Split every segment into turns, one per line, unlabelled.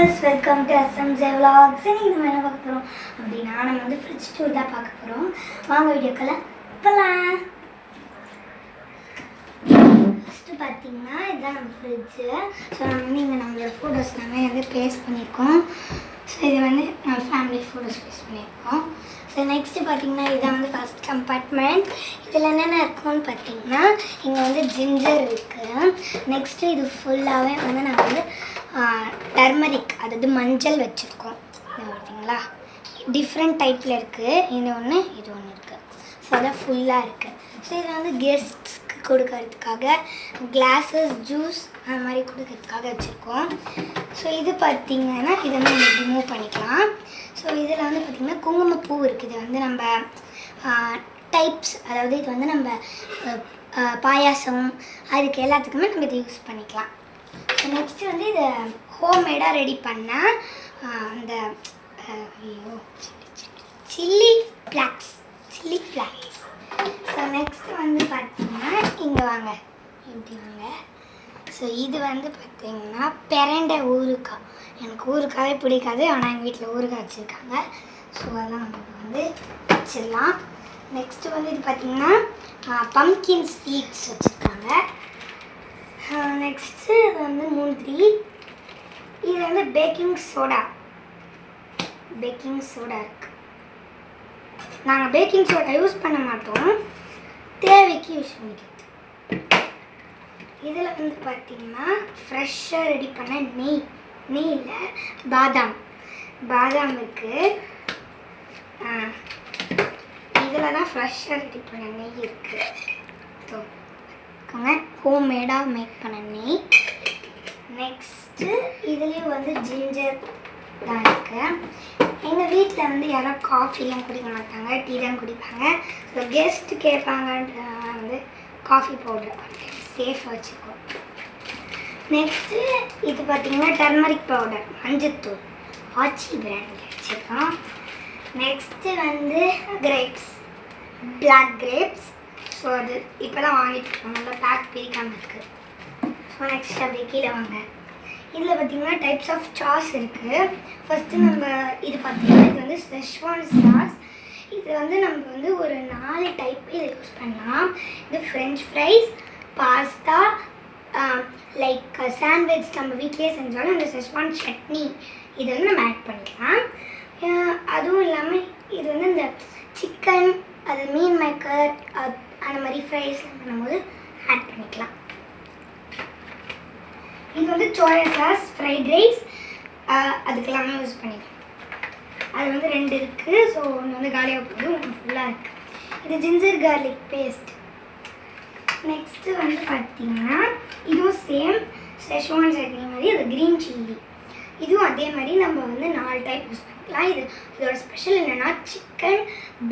Viewers welcome to SMJ vlogs. இன்னைக்கு நம்ம என்ன பார்க்க போகிறோம் அப்படின்னா நம்ம வந்து ஃப்ரிட்ஜ் டூர் தான் பார்க்க போகிறோம் வாங்க வீடியோக்கெல்லாம் போகலாம் ஃபஸ்ட்டு பார்த்தீங்கன்னா இதுதான் நம்ம ஃப்ரிட்ஜு ஸோ நம்ம வந்து இங்கே நம்மளோட ஃபோட்டோஸ் எல்லாமே வந்து பேஸ்ட் பண்ணியிருக்கோம். ஸோ இது வந்து நம்ம ஃபேமிலி ஃபோட்டோஸ் பேஸ்ட் பண்ணியிருக்கோம். ஸோ நெக்ஸ்ட்டு பார்த்தீங்கன்னா இதுதான் வந்து ஃபஸ்ட் கம்பார்ட்மெண்ட் இதில் என்னென்ன இருக்குன்னு பார்த்தீங்கன்னா இங்கே வந்து ஜிஞ்சர் இருக்குது நெக்ஸ்ட்டு இது ஃபுல்லாகவே வந்து நான் வந்து டர்மரிக் அதாவது மஞ்சள் வச்சுருக்கோம். இது பார்த்தீங்களா? டிஃப்ரெண்ட் டைப்பில் இருக்குது இது ஒன்று இது ஒன்று இருக்குது ஸோ அதான் ஃபுல்லாக இருக்குது ஸோ இதில் வந்து கெஸ்ட்ஸ்க்கு கொடுக்கறதுக்காக கிளாஸஸ் ஜூஸ் அந்த மாதிரி கொடுக்கறதுக்காக வச்சுருக்கோம். ஸோ இது பார்த்தீங்கன்னா இதை வந்து நம்ம ரிமூவ் பண்ணிக்கலாம். ஸோ இதில் வந்து பார்த்திங்கன்னா குங்குமப்பூ இருக்குது. இது வந்து நம்ம டைப்ஸ் அதாவது இது வந்து நம்ம பாயாசம் அதுக்கு எல்லாத்துக்குமே நம்ம இதை யூஸ் பண்ணிக்கலாம். ஸோ நெக்ஸ்ட்டு வந்து இதை ஹோம்மேடாக ரெடி பண்ணால் அந்த ஐயோ chilli flakes chilli flakes so next வந்து பார்த்தீங்கன்னா இங்கே வாங்க. இப்படி வாங்க. ஸோ இது வந்து பார்த்திங்கன்னா பெரண்டை ஊறுகாய். எனக்கு ஊறுகாயே பிடிக்காது ஆனால் எங்கள் வீட்டில் ஊறுகாய் வச்சுருக்காங்க. ஸோ அதெல்லாம் நம்ம வந்து வச்சிடலாம். நெக்ஸ்ட்டு வந்து இது பார்த்திங்கன்னா பம்கின் ஸ்வீட்ஸ் வச்சுருக்காங்க. நெக்ஸ்ட்டு இது வந்து முந்திரி. இது வந்து பேக்கிங் சோடா பேக்கிங் சோடா இருக்குது நாங்கள் பேக்கிங் சோடா யூஸ் பண்ண மாட்டோம். தேவைக்கு யூஸ் பண்ணிக்கலாம். இதில் வந்து பார்த்திங்கன்னா ஃப்ரெஷ்ஷாக ரெடி பண்ண நெய். நெய்யில் பாதாம். பாதாம் இருக்குது இதில் தான் ஃப்ரெஷ்ஷாக ரெடி பண்ண நெய் இருக்குது ஸோ ஹோம்மேடாக மேக் பண்ண நெய். நெக்ஸ்ட்டு இதுலேயும் வந்து ஜிஞ்சர் தான் இருக்குது எங்கள் வீட்டில் வந்து யாரும் காஃபிலாம் குடிக்க மாட்டாங்க டீ தான் குடிப்பாங்க. ஸோ கெஸ்ட்டு கேட்பாங்கன்றதுனால வந்து காஃபி பவுடர் சேஃபாக வச்சுக்கோ. நெக்ஸ்ட்டு இது பார்த்தீங்கன்னா டர்மரிக் பவுடர் மஞ்சத்தூள். ஆச்சி பிராண்ட் வச்சுருக்கோம் நெக்ஸ்ட்டு வந்து கிரேப்ஸ் பிளாக் கிரேப்ஸ் ஸோ அது இப்போ தான் வாங்கிட்டு இருக்கோம். நல்லா பேக் பிரிக்காமல் இருக்குது ஸோ நெக்ஸ்ட் அப்படியே கீழே வாங்க. இதில் பார்த்தீங்கன்னா டைப்ஸ் ஆஃப் சாஸ் இருக்குது ஃபஸ்ட்டு நம்ம இது பார்த்தீங்கன்னா இது வந்து செஷ்வான் சாஸ் இது வந்து நம்ம வந்து ஒரு நாலு டைப்பே இதை யூஸ் பண்ணலாம். இது French fries pasta like sandwich நம்ம வீட்லேயே செஞ்சாலும் அந்த செஸ்வான் சட்னி இதை வந்து நம்ம ஆட் பண்ணிக்கலாம். அதுவும் இல்லாமல் இது வந்து இந்த சிக்கன் அது மீன் மேக்கர் அந்த மாதிரி ஃப்ரைஸ்லாம் பண்ணும்போது ஆட் பண்ணிக்கலாம். இது வந்து சோயா சாஸ் ஃப்ரைட் ரைஸ் அதுக்கெல்லாமே யூஸ் பண்ணிக்கலாம். அது வந்து ரெண்டு இருக்குது ஸோ ஒன்று வந்து காலியாக போகுது ஒன்று ஃபுல்லாக இருக்குது இது ஜிஞ்சர் கார்லிக் பேஸ்ட் நெக்ஸ்ட்டு வந்து பார்த்திங்கன்னா இதுவும் சேம் ஷெஷ்வான் சட்னி மாதிரி அது க்ரீன் சில்லி இதுவும் அதே மாதிரி நம்ம வந்து நாலு டைப் யூஸ் பண்ணிக்கலாம். இது இதோட ஸ்பெஷல் என்னென்னா chicken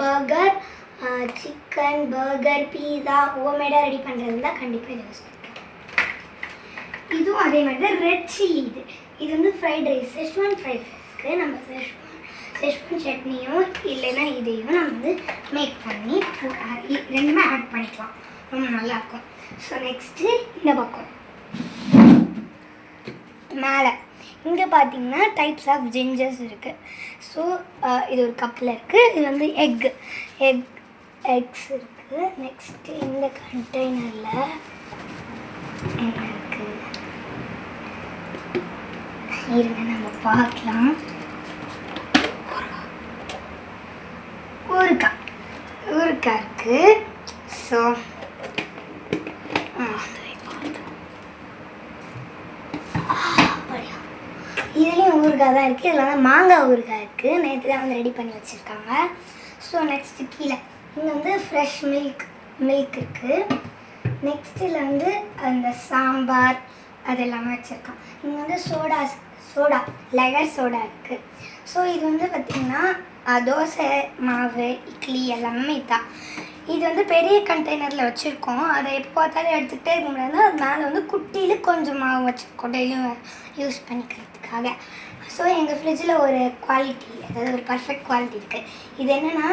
burger chicken burger pizza ஹோம்மேடாக ready பண்ணுறது தான் கண்டிப்பாக இதை யூஸ் பண்ணிக்கலாம். இதுவும் அதே மாதிரி தான் ரெட் சில்லி இது. இது வந்து ஃப்ரைட் ரைஸ் செஷ்வான் ஃப்ரைட் ரைஸ்க்கு நம்ம செஷ்வான் செஷ்வான் சட்னியும் இல்லைன்னா இதையும் நம்ம வந்து மேக் பண்ணி ரெண்டுமே ஆட் பண்ணிக்கலாம். ரொம்ப நல்லாயிருக்கும் ஸோ நெக்ஸ்ட்டு இந்த பக்கம். மேலே. இங்கே பார்த்தீங்கன்னா டைப்ஸ் ஆஃப் ஜிஞ்சர்ஸ் இருக்குது ஸோ இது ஒரு கப்பில் இருக்குது இது வந்து எக் எக் எக்ஸ் இருக்குது நெக்ஸ்ட்டு இந்த கண்டெய்னரில் என்ன இருக்குது இருங்க நம்ம பார்க்கலாம். ஊறுகாய் ஊறுகாய் இருக்குது ஸோ இதுலேயும் ஊறுகாய் தான் இருக்குது இதில் வந்து மாங்காய் ஊறுகாய் இருக்குது நேற்று தான் வந்து ரெடி பண்ணி வச்சுருக்காங்க. ஸோ நெக்ஸ்ட்டு கீழே. இங்கே வந்து ஃப்ரெஷ் மில்க் மில்க் இருக்குது நெக்ஸ்ட் இதில் வந்து அந்த சாம்பார் அது எல்லாமே வச்சுருக்கான் இங்கே வந்து சோடா சோடா லெகர் சோடா இருக்குது ஸோ இது வந்து பார்த்திங்கன்னா தோசை மாவு இட்லி எல்லாமே தான் இது வந்து பெரிய கண்டெய்னரில் வச்சுருக்கோம். அதை எப்போ பார்த்தாலும் எடுத்துகிட்டே இருக்க முடியாது. அது வந்து குட்டியில் கொஞ்சம் மாவு வச்சுருக்கோம். டெய்லியும் யூஸ் பண்ணிக்கிறதுக்காக. ஸோ எங்கள் ஃப்ரிட்ஜில் ஒரு குவாலிட்டி அதாவது ஒரு பர்ஃபெக்ட் குவாலிட்டி இருக்குது இது என்னென்னா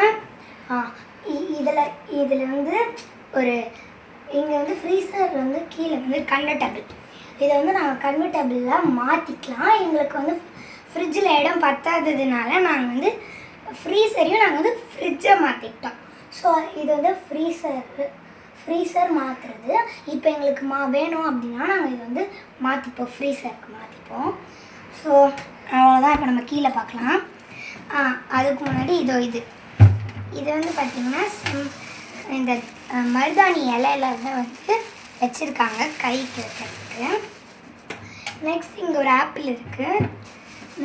இதில் இதில் வந்து ஒரு இங்கே வந்து ஃப்ரீசர் வந்து கீழே வந்து கன்வெர்டபிள் இதை வந்து நாங்கள் கன்வெர்டபிளில் மாற்றிக்கலாம் எங்களுக்கு வந்து ஃப்ரிட்ஜில் இடம் பத்தாததுனால நாங்கள் வந்து ஃப்ரீசரையும் நாங்கள் வந்து ஃப்ரிட்ஜை மாற்றிக்கிட்டோம் ஸோ இது வந்து ஃப்ரீசர் ஃப்ரீசர் மாற்றுறது இப்போ எங்களுக்கு மா வேணும் அப்படின்னா நாங்கள் இது வந்து மாற்றிப்போம் ஃப்ரீசருக்கு மாற்றிப்போம் ஸோ அவ்வளோதான் இப்போ நம்ம கீழே பார்க்கலாம். அதுக்கு முன்னாடி இதோ இது. இது வந்து பார்த்திங்கன்னா இந்த மருதாணி இலையில தான் வந்து வச்சுருக்காங்க கைக்கு வைக்கிறதுக்கு. நெக்ஸ்ட் இங்கே ஒரு ஆப்பிள் இருக்குது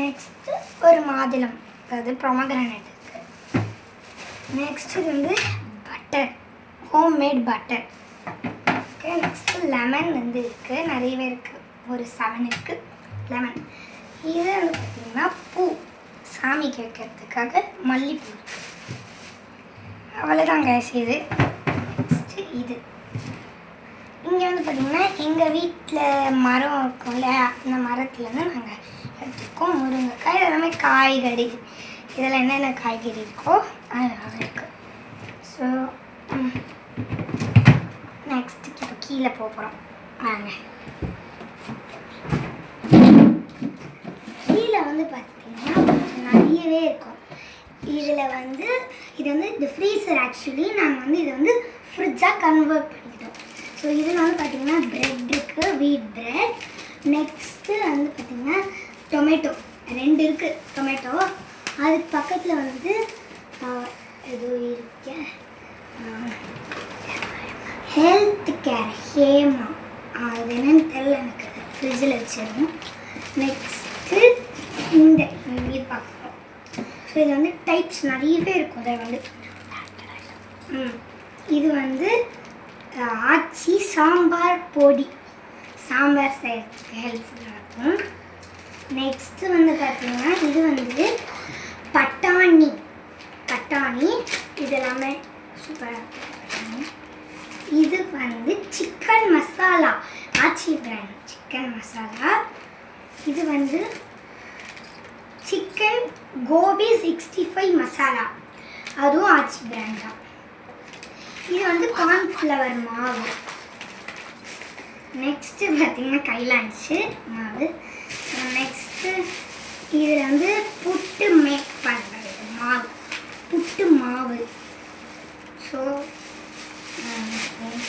நெக்ஸ்ட்டு ஒரு மாதுளம். அதாவது ப்ரொமக்ரானட் இருக்குது நெக்ஸ்ட் இது வந்து butter homemade butter okay next lemon வந்து இருக்குது நிறைய இருக்குது ஒரு செவன் இருக்குது லெமன் இது வந்து பார்த்திங்கன்னா பூ சாமி கேட்கறதுக்காக மல்லிப்பூ. அவ்வளோதாங்க அவ்வளோதான் கேஸ் இது. நெக்ஸ்ட்டு இது. இங்கே வந்து பார்த்திங்கன்னா எங்கள் வீட்டில் மரம் இருக்கும்ல அந்த மரத்துலேருந்து நாங்கள் எடுத்துருக்கோம். முருங்கைக்காய் எல்லாமே காய்கறி. இதில் என்னென்ன காய்கறி இருக்கோ அதெல்லாம் இருக்குது ஸோ நெக்ஸ்ட்டு இப்போ கீழே போக போகிறோம் வாங்க கீழே வந்து பார்த்தீங்கன்னா நிறையவே இருக்கும். இதில் வந்து இது வந்து இந்த ஃப்ரீசர் ஆக்சுவலி நாங்கள் வந்து இதை வந்து ஃப்ரிட்ஜாக கன்வெர்ட் பண்ணிக்கிட்டோம். ஸோ இதில் வந்து பார்த்திங்கன்னா ப்ரெட் இருக்குது வீட் ப்ரெட் நெக்ஸ்ட்டு வந்து பார்த்திங்கன்னா டொமேட்டோ ரெண்டு இருக்குது டொமேட்டோ அதுக்கு பக்கத்தில் வந்து எதுவும் இருக்க. Health care Hema. அது என்னன்னு தெரில எனக்கு. ஃப்ரிட்ஜில் வச்சிருந்தோம் நெக்ஸ்ட்டு இந்த இது பார்க்குறோம் ஸோ இது வந்து டைப்ஸ் நிறையவே இருக்கும். இதில் வந்து இது வந்து ஆச்சி சாம்பார் பொடி. சாம்பார் செய்யறதுக்கு ஹெல்ப்ஃபுல்லாக இருக்கும் நெக்ஸ்ட்டு வந்து பார்த்தீங்கன்னா இது வந்து பட்டாணி. பட்டாணி இது எல்லாமே சூப்பராக இருக்கும். இது வந்து chicken masala Aachi brand chicken masala இது வந்து chicken gobi sixty five masala. அதுவும் ஆச்சி பிராண்ட் தான். இது வந்து கார்ன்ஃப்ளவர் மாவு. நெக்ஸ்ட்டு பார்த்தீங்கன்னா கைலான்ச்சு மாவு. நெக்ஸ்ட்டு இதில் வந்து புட்டு மேக் பண்ணுறது மாவு. புட்டு மாவு. ஸோ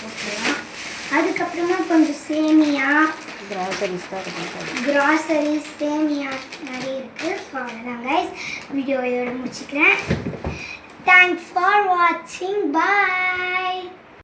போட்டுடலாம். அதுக்கப்புறமா கொஞ்சம் சேமியா
கிராசரிஸ் தான் இருக்கும்
கிராசரிஸ் சேமியா நிறைய இருக்குது ஸோ அவ்வளோதான் கைஸ் வீடியோ இதோட முடிச்சுக்கிறேன். தேங்க்ஸ் ஃபார் வாட்சிங் பாய்